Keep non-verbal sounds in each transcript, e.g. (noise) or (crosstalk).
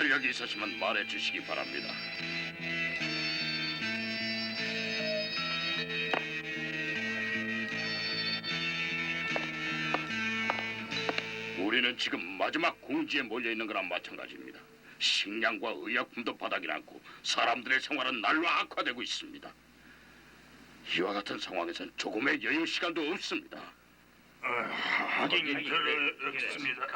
전략이 있으시면 말해 주시기 바랍니다. 우리는 지금 마지막 궁지에 몰려 있는 거랑 마찬가지입니다. 식량과 의약품도 바닥이 났고 사람들의 생활은 날로 악화되고 있습니다. 이와 같은 상황에선 조금의 여유 시간도 없습니다. 하긴 그렇습니다.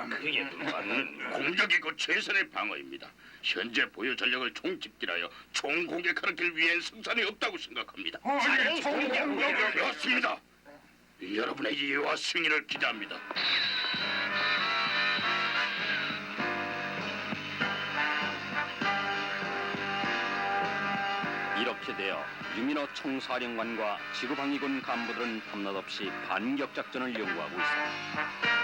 저는 공격이 그 최선의 방어입니다. 현재 보유 전력을 총집결하여 총공격하는 길 위엔 승산이 없다고 생각합니다. 아니, 총공격을- 그렇습니다. 여러분의 이해와 승인을 기대합니다. 이렇게 되어 유민호 총사령관과 지구방위군 간부들은 밤낮 없이 반격 작전을 연구하고 있습니다.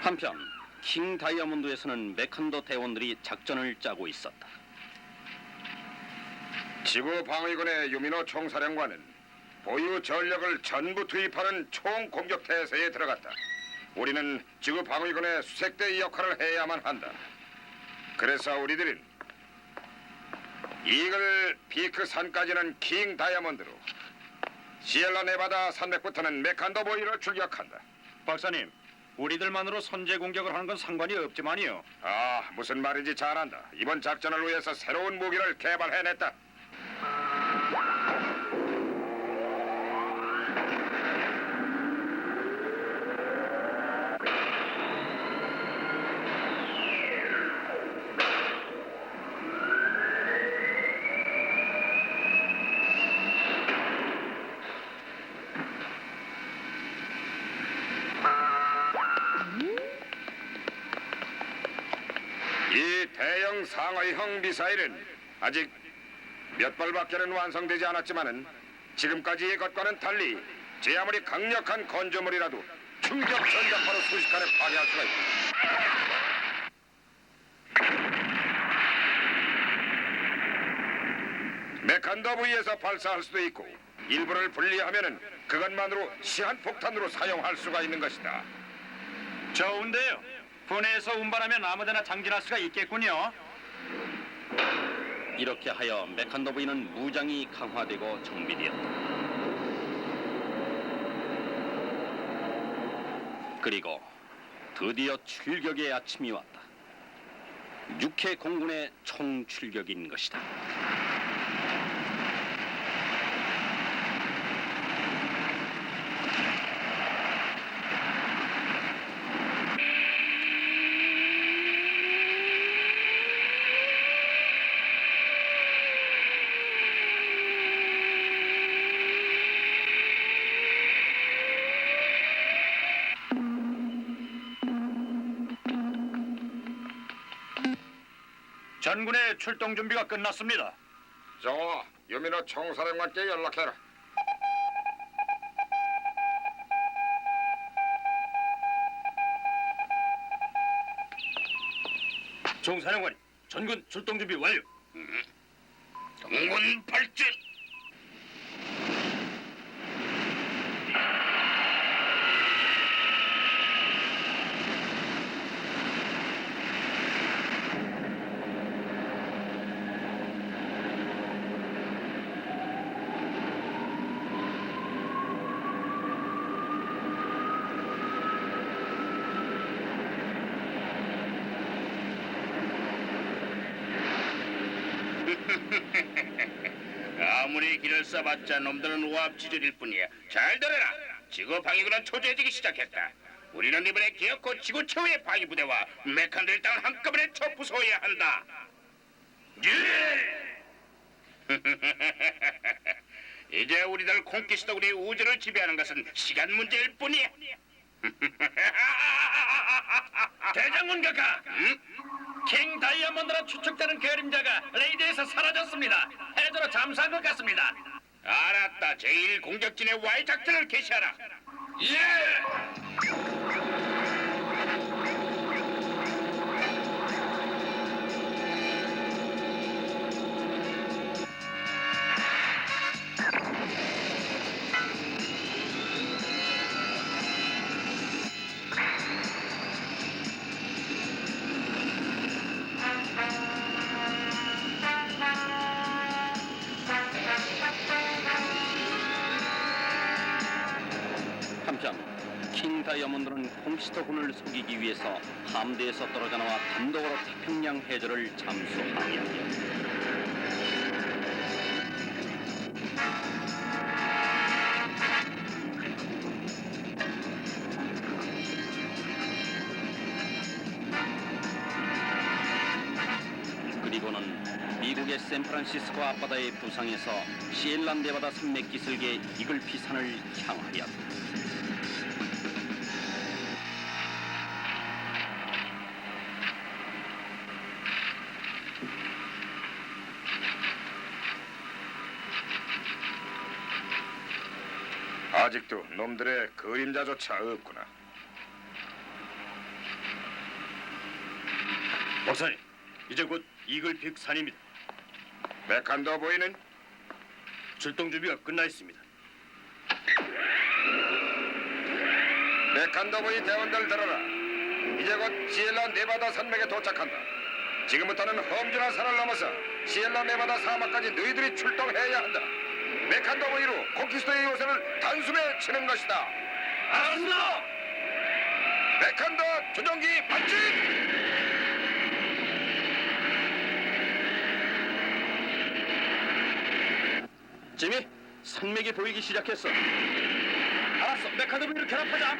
한편 킹 다이아몬드에서는 메칸도 대원들이 작전을 짜고 있었다. 지구 방위군의 유민호 총사령관은 보유 전력을 전부 투입하는 총공격 태세에 들어갔다. 우리는 지구 방위군의 수색대 역할을 해야만 한다. 그래서 우리들은 이글 피크 산까지는 킹 다이아몬드로 시엘라 네바다 산맥부터는 메칸더 보이를 출격한다. 박사님, 우리들만으로 선제 공격을 하는 건 상관이 없지만요. 아, 무슨 말인지 잘 안다. 이번 작전을 위해서 새로운 무기를 개발해냈다. 상어형 미사일은 아직 몇 발밖에는 완성되지 않았지만은 지금까지의 것과는 달리 제 아무리 강력한 건조물이라도 충격 전자파로 순식간에 파괴할 수가 있다. 메칸더 부위에서 발사할 수도 있고 일부를 분리하면은 그것만으로 시한폭탄으로 사용할 수가 있는 것이다. 좋은데요. 분해해서 운반하면 아무데나 장진할 수가 있겠군요. 이렇게 하여 메칸도 부인은 무장이 강화되고 정비되었다. 그리고 드디어 출격의 아침이 왔다. 육해 공군의 총 출격인 것이다. 전군의 출동 준비가 끝났습니다. 저 유민호 총사령관께 연락해라. 총사령관, 전군 출동 준비 완료. 동원 발전. 길을 써봤자 놈들은 오합지졸일 뿐이야. 잘 들어라. 지구 방위군은 초조해지기 시작했다. 우리는 이번에 기어코 지구 최후의 방위 부대와 메칸들 땅을 한꺼번에 쳐 부숴야 한다. 예! (laughs) 이제 우리들 콩키스토군이 우주를 지배하는 것은 시간 문제일 뿐이야. (laughs) 대장군 각하, 응? 킹 다이아몬드라 추측되는 그림자가 레이드에서 사라졌습니다. 해저로 잠수한 것 같습니다. 알았다. 제1 공격진의 Y 작전을 개시하라. 한 킹 다이아몬드는 콩시스터군을 속이기 위해서 함대에서 떨어져 나와 단독으로 태평양 해저를 잠수합니다. 그리고는 미국의 샌프란시스코 앞바다의 부상에서 시엘라 네바다 산맥 기슭의 이글피 산을 향하였다. 아직도 놈들의 그림자조차 없구나. 박사님, 이제 곧 이글픽 산입니다. 메칸더 보이는 출동 준비가 끝나 있습니다. 메칸더 보이 대원들 들어라. 이제 곧 시엘라 네바다 산맥에 도착한다. 지금부터는 험준한 산을 넘어서 시엘라 네바다 사막까지 너희들이 출동해야 한다. 메칸더 보이로 콘키스토의 요새를 단숨에 치는 것이다. 알았습니다. 메칸더 조종기 반칙! 지미, 산맥이 보이기 시작했어. 알았어, 메카드비를 결합하자.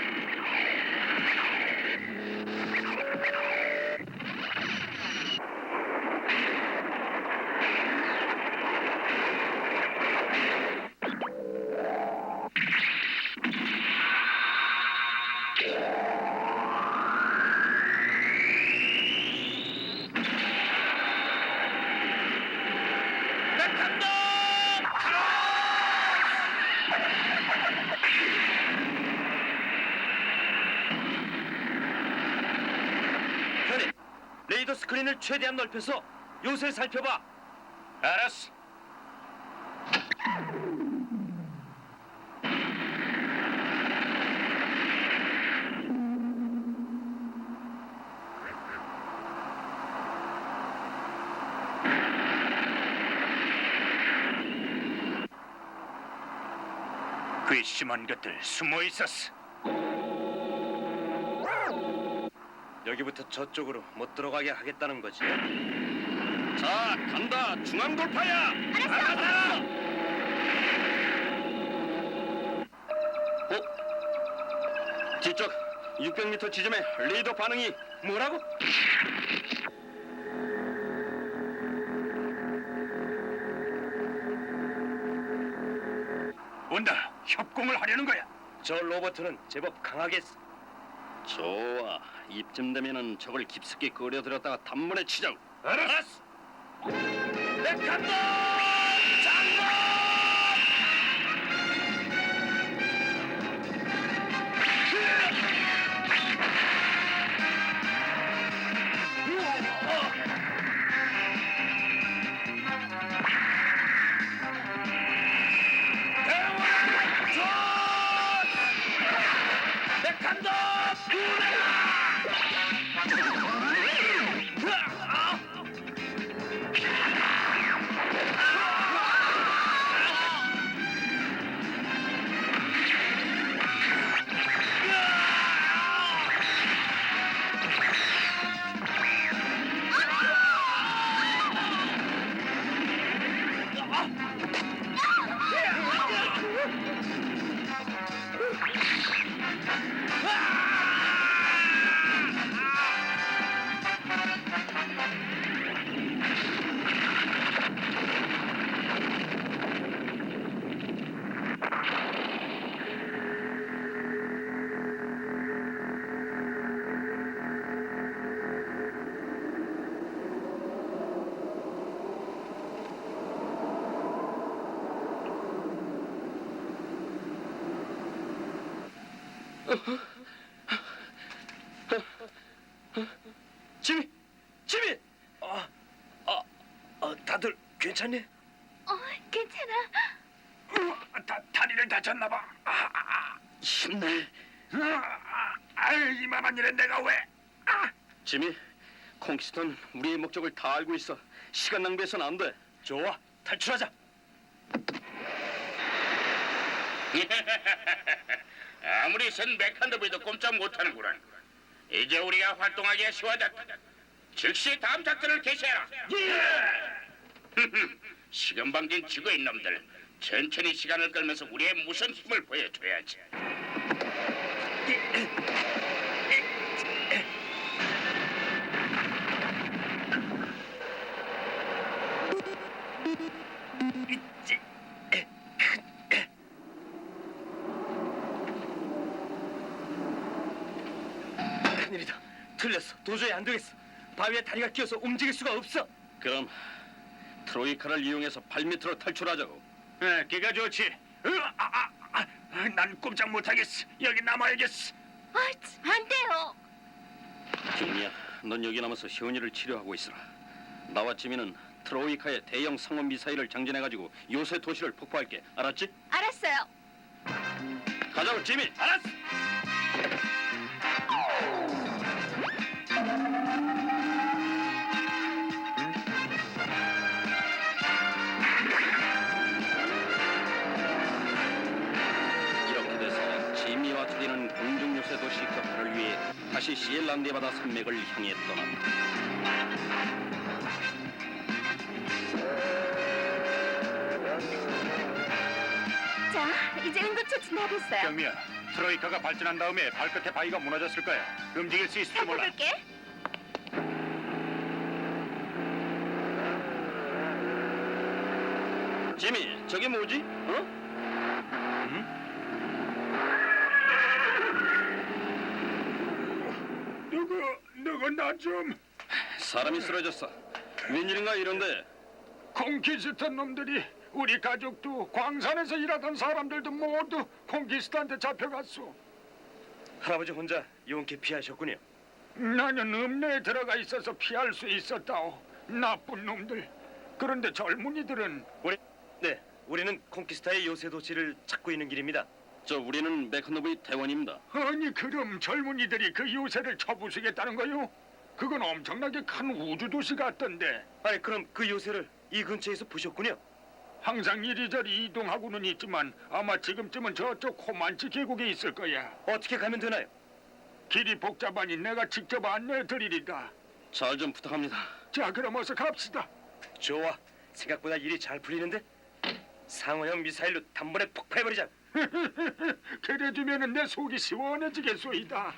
스크린을 최대한 넓혀서 요새 살펴봐. 알았어. 괘씸한 것들 숨어 있었어. 여기부터 저쪽으로 못 들어가게 하겠다는 거지. 자, 간다. 중앙 돌파야. 알았어. 어? 뒤쪽 600m 지점에 레이더 반응이 뭐라고? 온다. 협공을 하려는 거야. 저 로버트는 제법 강하겠어. 좋아. 이쯤 되면은 적을 깊숙이 끌어들였다가 단번에 치자고. 알았어. 내 간다. 지미, 지미. 아, 아, 아, 다들 괜찮니? 어, 괜찮아. 다, 다리를 다쳤나 봐. 아, 아, 아. 힘내. 아, 아유 이만한 일에 내가 왜? 아, 지미, 콩키스턴 우리의 목적을 다 알고 있어. 시간 낭비해서는 안 돼. 좋아, 탈출하자. (laughs) 아무리 센 메칸더비도 꼼짝 못하는구나. 이제 우리가 활동하기가 쉬워졌다. 즉시 다음 작전을 개시해라. 시간 방진 지구인 놈들. 천천히 시간을 끌면서 우리의 무슨 힘을 보여줘야지. 큰일이다. 틀렸어. 도저히 안 되겠어. 바위에 다리가 끼어서 움직일 수가 없어. 그럼 트로이카를 이용해서 발 밑으로 탈출하자고. 에, 기가 좋지. 으, 아, 아, 아, 난 꼼짝 못하겠어. 여기 남아야겠어. 아, 참, 안 돼요. 지미야, 넌 여기 남아서 현이를 치료하고 있어라. 나와 지미는 트로이카의 대형 상원 미사일을 장전해가지고 요새 도시를 폭파할게. 알았지? 알았어요. 가자고, 지미. 알았어. 다시 시엘란드 바다 산맥을 향해 떠난다. 자, 이제 응급처치 나겠어요. 경미야, 트로이카가 발전한 다음에 발끝에 바위가 무너졌을 거야. 움직일 수 있을지 몰라. 해볼게. 지미, 저게 뭐지? 어? 누구 누구 나 좀. 사람이 쓰러졌어. 웬일인가 이런데 콩키스탄 놈들이 우리 가족도 광산에서 일하던 사람들도 모두 콩키스탄한테 잡혀갔어. 할아버지 혼자 용케 피하셨군요. 나는 읍내에 들어가 있어서 피할 수 있었다오. 나쁜 놈들. 그런데 젊은이들은 우리 네, 우리는 콩키스타의 요새 도시를 찾고 있는 길입니다. 저 우리는 메카노브의 대원입니다. 아니 그럼 젊은이들이 그 요새를 쳐부수겠다는 거요? 그건 엄청나게 큰 우주 도시 같던데. 아니 그럼 그 요새를 이 근처에서 보셨군요. 항상 이리저리 이동하고는 있지만 아마 지금쯤은 저쪽 코만치 계곡에 있을 거야. 어떻게 가면 되나요? 길이 복잡하니 내가 직접 안내해 드리리다. 잘 좀 부탁합니다. 자 그럼 어서 갑시다. 좋아. 생각보다 일이 잘 풀리는데 상어형 미사일로 단번에 폭파해버리자. (laughs) 그래주면은 내 속이 시원해지겠소이다.